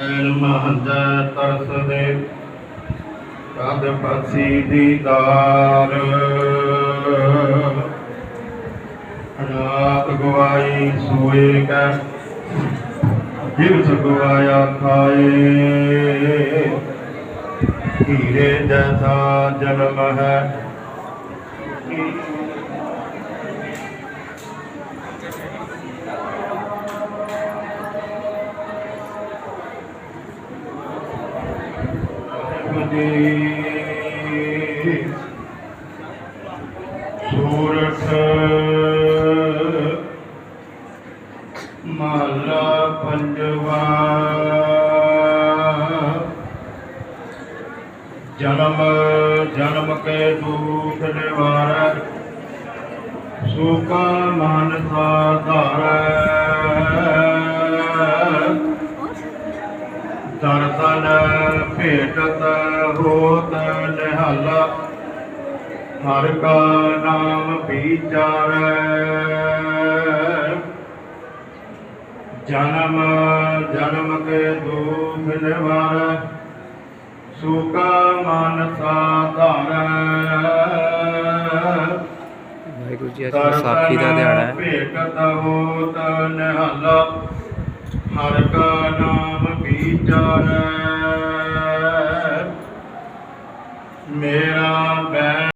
ਐਨ ਮਹੰਦਾ ਤਰਸ ਦੇ ਕਦ ਪਸੀ ਦੀਦਾਰ ਰਾਤ ਗਵਾਈ ਸੋਏ ਕੈ ਜਿਵ ਸਗਵਾਇਆ ਖਾਏ ਹੀਰੇ ਜੈਸਾ ਜਨਮ ਹੈ ਜੀ ਸੂਰਠ ਮਹਲਾ ਪੰਜਵਾ। ਜਨਮ ਜਨਮ ਕੇ ਦੂਖ ਨਿਵਾਰੈ। ਸੁਖਾ ਮਨ ਸਾਧਾਰੈ ਦਰਸ਼ਨ ਭੇਟਤ ਹੋਤ ਨਿਹਾਲਾ। ਹਰ ਕਾ ਨਾਮ ਵਿਚਾਰੈ। ਜਨਮ ਜਨਮ ਕੇ ਦੁਖ ਨਿਵਾਰੈ। ਸੁਖਾ ਮਨ ਸਾਧਾਰੈ। ਵਾਹਿਗੁਰੂ ਜੀ ਅੱਜ ਦਾ ਦਿਹਾੜਾ ਹੈ। ਭੇਟਤ ਹੋਤ ਨਿਹਾਲਾ। ਹਰ ਕਾ ਨਾਮ ਵਿਚਾਰੈ ਮੇਰਾ ਬੈ